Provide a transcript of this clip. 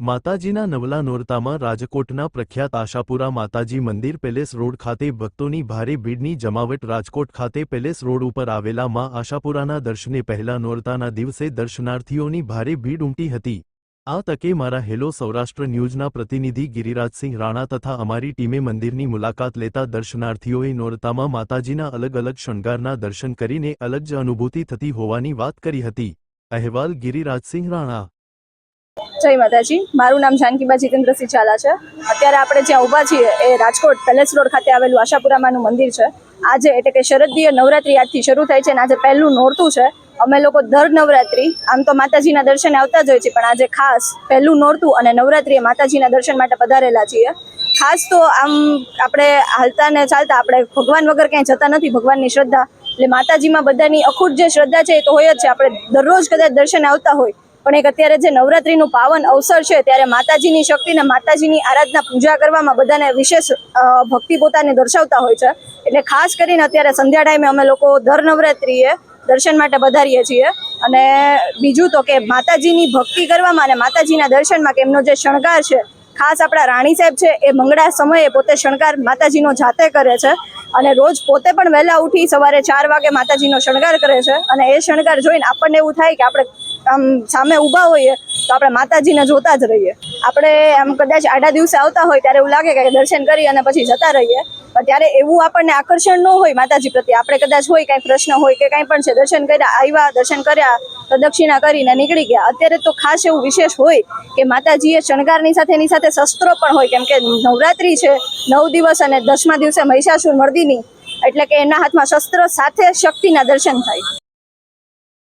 માતાજીના નવલા નોરતામાં રાજકોટના પ્રખ્યાત આશાપુરા માતાજી મંદિર પેલેસ રોડ ખાતે ભક્તોની ભારે ભીડની જમાવટ રાજકોટ ખાતે પેલેસ રોડ ઉપર આવેલા માં આશાપુરાના દર્શને પહેલા નોરતાના દિવસે દર્શનાર્થીઓની ભારે ભીડ ઉમટી હતી. આ તકે મારા હેલો સૌરાષ્ટ્ર ન્યૂઝના પ્રતિનિધિ ગિરિરાજસિંહ રાણા તથા અમારી ટીમે મંદિરની મુલાકાત લેતા દર્શનાર્થીઓએ નોરતામાં માતાજીના અલગ અલગ શણગારના દર્શન કરીને અલગ જ અનુભૂતિ થતી હોવાની વાત કરી હતી. અહેવાલ ગિરિરાજસિંહ રાણા જય માતાજી. મારું નામ જાનકીબા જીતેન્દ્રસિંહ ઝાલા છે. અત્યારે આપણે જ્યાં ઊભા છીએ એ રાજકોટ પેલેસ રોડ ખાતે આવેલું આશાપુરામાનું મંદિર છે. આજે એટલે કે શરદીય નવરાત્રી આજથી શરૂ થાય છે અને આજે પહેલું નોરતું છે. અમે લોકો દર નવરાત્રી, આમ તો માતાજીના દર્શને આવતા જ હોય છે, પણ આજે ખાસ પહેલું નોરતું અને નવરાત્રીએ માતાજીના દર્શન માટે પધારેલા છીએ. ખાસ તો આમ આપણે હાલતા ને ચાલતા આપણે ભગવાન વગર ક્યાંય જતા નથી, ભગવાનની શ્રદ્ધા. એટલે માતાજીમાં બધાની અખૂટ જે શ્રદ્ધા છે એ તો હોય જ છે. આપણે દરરોજ કદાચ દર્શને આવતા હોય પણ એક અત્યારે જે નવરાત્રીનું પાવન અવસર છે, ત્યારે માતાજીની શક્તિને માતાજીની આરાધના પૂજા કરવામાં બધાને વિશેષ ભક્તિ પોતાને દર્શાવતા હોય છે. એટલે ખાસ કરીને અત્યારે સંધ્યા ટાઈમે અમે લોકો દર નવરાત્રીએ દર્શન માટે વધારીએ છીએ. અને બીજું તો કે માતાજીની ભક્તિ કરવામાં અને માતાજીના દર્શનમાં કે એમનો જે શણગાર છે, ખાસ આપણા રાણી સાહેબ છે, એ મંગળા સમયે પોતે શણગાર માતાજીનો જાતે કરે છે. અને રોજ પોતે પણ વહેલા ઉઠી સવારે ચાર વાગે માતાજીનો શણગાર કરે છે. અને એ શણગાર જોઈને આપણને એવું થાય કે આપણે આમ સામે ઊભા હોઈએ તો આપણે માતાજીને જોતા જ રહીએ. આપણે આમ કદાચ આડા દિવસે આવતા હોય ત્યારે એવું લાગે કે દર્શન કરી અને પછી જતા રહીએ. પણ ત્યારે એવું આપણને આકર્ષણ ન હોય માતાજી પ્રત્યે. આપણે કદાચ હોય કાંઈ પ્રશ્ન હોય કે કાંઈ પણ છે. દર્શન કર્યા, આવ્યા, દર્શન કર્યા, પ્રદક્ષિણા કરીને નીકળી ગયા. અત્યારે તો ખાસ એવું વિશેષ હોય કે માતાજીએ શણગારની સાથે એની સાથે શસ્ત્રો પણ હોય. કેમ કે નવરાત્રી છે, નવ દિવસ અને દસમા દિવસે મહિષાસુર મર્દિની. એટલે કે એના હાથમાં શસ્ત્ર સાથે શક્તિના દર્શન થાય.